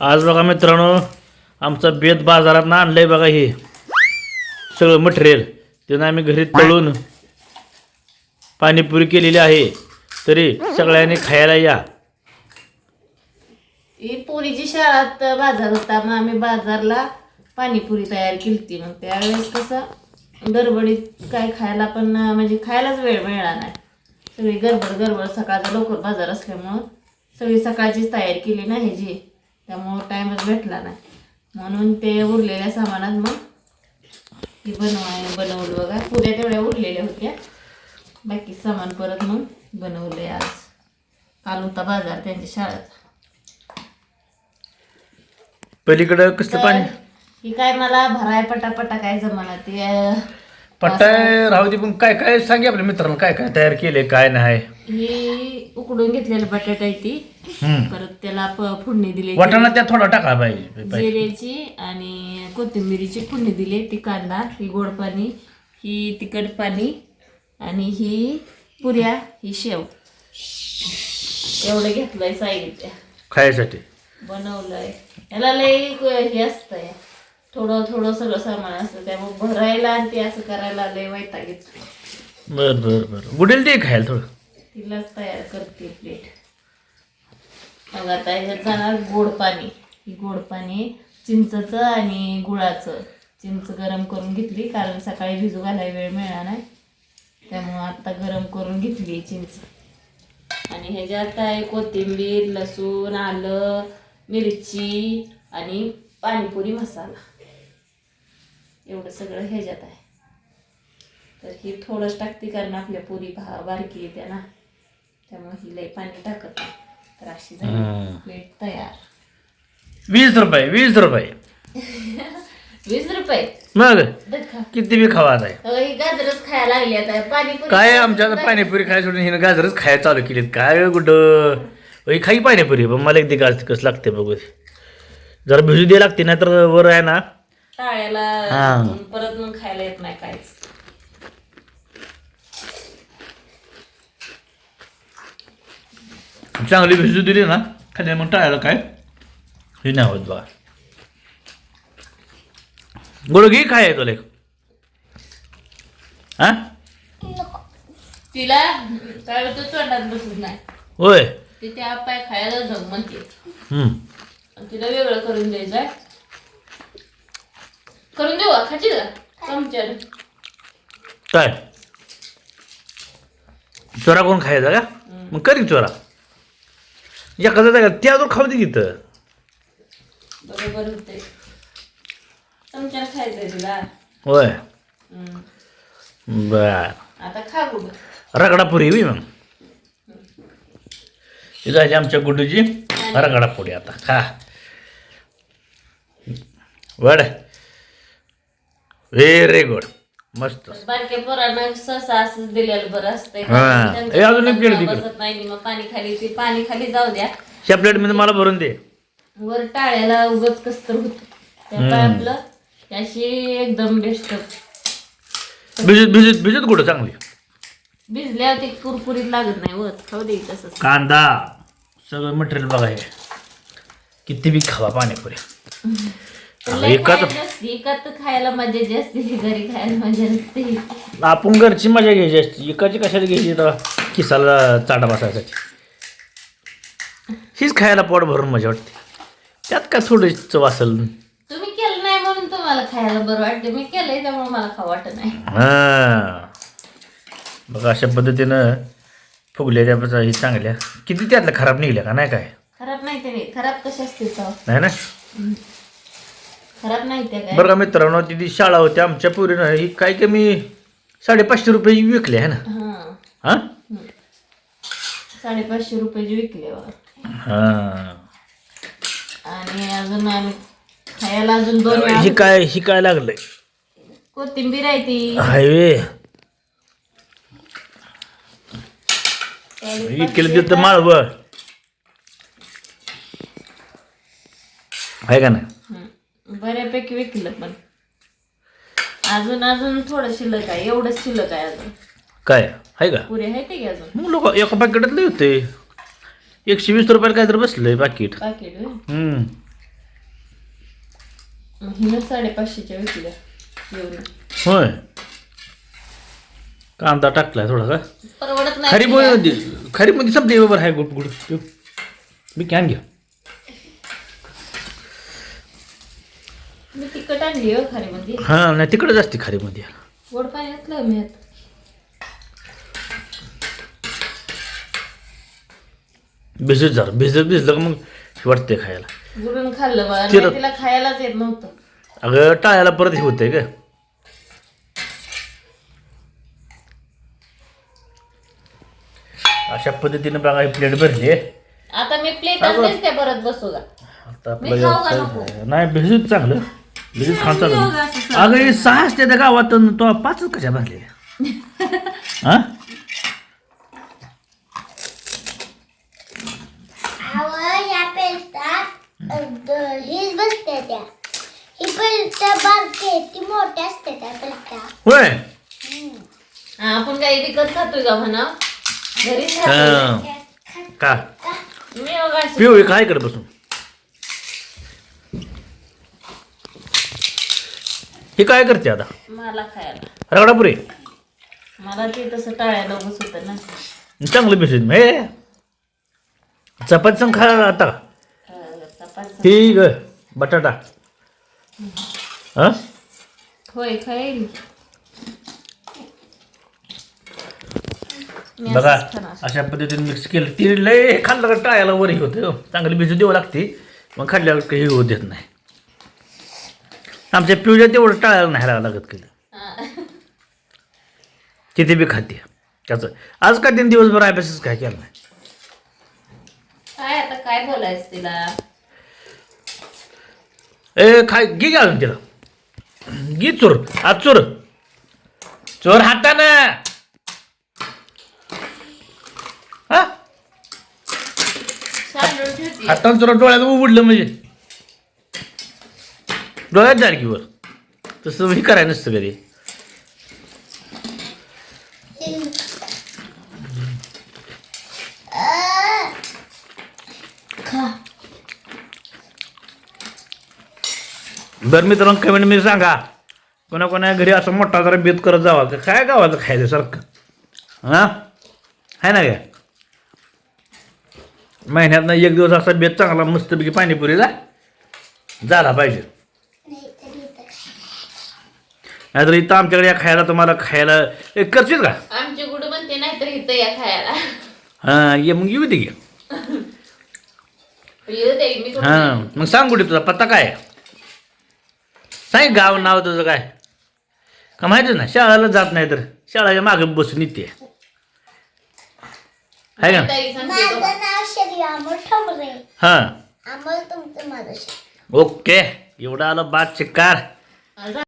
आज बघा मित्रांनो आमचा बेत बाजारात आणलंय बघा हे. सगळं मटेरियल त्यानं आम्ही घरी तळून पाणीपुरी केलेली आहे. तरी सगळ्यांनी खायला या. ही पोरीची शाळात बाजार होता मग आम्ही बाजारला पाणीपुरी तयार केली होती मग त्यावेळेस कसं गडबडीत काय खायला पण म्हणजे खायलाच वेळ मिळाला नाही. सगळी गडबड गडबड. सकाळचा लवकर बाजार असल्यामुळं सगळी सकाळचीच तयारी केली नाही जी त्यामुळं टाईमच भेटला नाही. म्हणून ते उरलेल्या सामानात मग ती बनवाय बनवलं बघा. पुऱ्या तेवढ्या उरलेल्या होत्या. बाकी सामान परत मग बनवले आज. काल होता बाजार त्यांच्या शाळेत पलीकडं कसलं पाणी? ही काय मला भराय पटापटा काय जमाना ते पट्टा राहू दे पण काय काय सांगे आपल्या मित्रांना काय काय तयार केले काय नाही. ही उकडून घेतलेलं बटाटा आहे ती. हम्म. परत त्याला प- फोडणी दिली. वाटाणा त्यात थोडा टाका पाहिजे पाहिजे. जिऱ्याची आणि कोथिंबिरीची फोडणी दिली. ती कांदा ही गोड पाणी ही तिखट पाणी आणि ही पुऱ्या ही शेव. एवढं घेतलंय साहित्य. खायसाठी. बनवलंय. याला लय हे असतंय. थोडं थोडं सगळं सामान असतं. त्यामुळे भरायला आणि ते असं करायला लय वैतागीत बर बर बर. बुडेल ते खायला थोडं. तिलाच तयार करते प्लेट. मग आता ह्याच्यात जाणार गोड पाणी. ही गोड पाणी चिंचचं आणि गुळाचं. चिंच गरम करून घेतली कारण सकाळी भिजू घालायला वेळ मिळणार नाही. त्यामुळं आत्ता गरम करून घेतली चिंच. आणि ह्याच्यात आहे कोथिंबीर लसूण आलं मिरची आणि पाणीपुरी मसाला. एवढं सगळं ह्याच्यात आहे. तर ही थोडंच टाकते कारण आपल्या पुरी भा बारकी येते ना. त्यामुळे ही लई पाणी टाकत नाही. तर अशी. झाली प्लेट तयार. वीस रुपये वीस रुपये. वीस रुपये? मग? किती बी खावा आहे ही गाजरच खायला लागली आता. पाणीपुरी काय आमच्या आता पाणीपुरी खायला सोडून हिनं गाजरच खायला चालू केलीत. काय कुठं ही खाई पाणीपुरी पण मला एकदा गाज कसं लागते बघू. जरा भिजू द्यायला लागते नाही तर वर आहे ना. टाळ्याला हा. परत मग खायला येत नाही काहीच. चांगली भिजू दिली ना खाली मग टाळायला काय? हे नाही होत बघा गुडघी काय आहे तुला? हा? तिला काय होतं तोंडात बसत नाही. होय. ती त्या पाय खायला जाऊ म्हणते. हम्म. आणि तिला वेगळं करून द्यायचंय. करून देऊ का? खाची का? चमच्याने काय? चोरा कोण खायचा का? मग करी चोरा? एखादा जागा त्या अजून खाऊ दे तिथं. बरोबर होते. चमच्याने खायचंय तुला? होय. हम्म. बर. आता खा गुड रगडापुरी होई मग. ही झाली आमच्या गुड्डूची रगडापुरी आता. खा. वड. व्हेरी गुड मस्त. बारक्या पोरांना सहसा असंच दिलेलं बरं असतंय. हा. अजून एक पोटात प्लेट दे बसत नाही मग पाणी खाली ते पाणी खाली जाऊ द्या. प्लेटमध्ये मला भरून दे. वर टाळ्याला उगच कसतर होत. त्यामुळे आपलं त्याशी एकदम बेस्ट. भिजत भिजत भिजत कुठं चांगली? भिजल्यावर ते कुरकुरीत लागत नाही वर खाऊ दे तसंच. कांदा सगळं मटेरियल बघा हे. किती बी खावा पाणीपुरी. एकाच. एकात खायला मजा जास्ती घरी खायला मजा नसते. आपण घरची मजा घ्यायची असते. एकाची कशाला घ्यायची तर किसाला चाटा बसायसाठी. हीच खायला पोट भरून मजा वाटते. त्यात काय थोडी चव असेल? तुम्ही केलं नाही म्हणून तुम्हाला खायला बरं वाटतं. मी केलंय त्यामुळे मला खाऊ वाटत नाही. हां. बघा अशा पद्धतीनं फुगलेल्या बसा ही चांगल्या. किती त्यातल्या खराब निघल्या का? नाही काय? खराब नाही ते खराब कशा असते नाही ना? खराब नाही त्या काय? बरं का मित्रांनो तिथे शाळा होती आमच्या पुरीनं ही काय कमी साडेपाचशे रुपये विकली आहे ना? हा. हां? साडेपाचशे रुपयाची विकले बघा हां. आणि अजून आम्ही खायला अजून दोन वेळा ही काय ही काय लागलंय? कोथिंबीर आहे ती. हायवे विकेलं तिथं माळव. आहे का नाही. बऱ्यापैकी विकलं पण. अजून अजून थोडं शिल्लक आहे एवढंच शिल्लक आहे अजून. काय? आहे का? पुरे आहे ते की अजून? मग लोक एका पॅकेटात होते. एकशे वीस रुपयाला काहीतरी बसलंय पाकिट पाकिट हम्म. मग हिनं साडेपाचशेच्या विकल्या होय. कांदा टाकलाय थोडासा परवडत खरी नाही मध्ये संपली बरोबर आहे गुड गुड. मी कॅन घ्या. मी तिखट आणली हो हां नाही तिकडे जास्ती खारी मध्ये गोड पाणी घातलं मी आता भिजत जरा भिजत भिजलं का मग वाटते खायला. गुडून खाल्लं बा चिरत. तिला खायलाच येत नव्हतं. अगं टाळ्याला परत हे होतंय का अशा पद्धतीने बघा ही प्लेट भरली आहे. आता मी दिसते परत बसू का आता मी आपलं खाऊ का व्यवसाय- नाही भिजूच चांगलं. चांगलं का असं अगं हे सहा असते त्या गावात अन तो पाचच कशा भरलेल्या हा? आवं या पेलतात. हीच बसते त्या. ही पेलत्या बारके ती मोठ्या असते त्या पेलत्या. होय? हा, आपण काही विकत खातोय का म्हणा? हा. का? मी काय करत बसून. हे काय करते आता? मला खायला. रगडापुरे? मला ते तसं टाळ्याला उगस होतं ना. चांगलं भिजून हे चपाती संग खा आता. अं, ही ग बटाटा. हा? होय खाईल. मी बघा असंच खाणार. अशा पद्धतीने मिक्स केलं. ती लय खाल्लं का टाळ्याला वरही होतं. चांगली भिजू द्यावं लागते. मग खाल्ल्यावर काही होऊ देत नाही. आमच्या पिवळ्या तेवढं टाळायला नाही राहावं लागत केलं. किती बी खाते. त्याचं. आज का तीन दिवसभर अभ्यासच काय केला नाही? काय आता काय बोलायचं तिला? ए खाय घे घालून तिला. घे चोर. आज चोर. चोर हातानं. हा? हातानं चोर डोळ्यात उघडलं म्हणजे. डोळ्यात जारकीवर तसं हे करायला नसतं कधी. बरं मित्रांनो कमेंट मी सांगा. कोणा कोणा घरी असं मोठा जरा बेत करत जावा काय गावाचं खायचं सारखं हां? आहे ना काय महिन्यातनं एक दिवस असा बेत चांगला मस्तपैकी पाणीपुरीला झाला पाहिजे. नाहीतर इथं आमच्याकडे या खायला तुम्हाला खायला ए, करशील का? आमची गुडू म्हणते नाही तर इथं या खायला. हां ये मग येऊ दे की. येऊ दे मी कुठं हां मग सांग कुठे तुझा पत्ता काय आहे? सांग गाव नाव तुझं काय? का माहिती ना शाळेला जात नाही तर शाळेच्या मागे बसून येते. आहे का? ताई सांगते माझं बघा. नाव श्री अमोल ठोंबरे. हां. अमोल तुमचं माझं श्री. ओके एवढं आलं बाद आज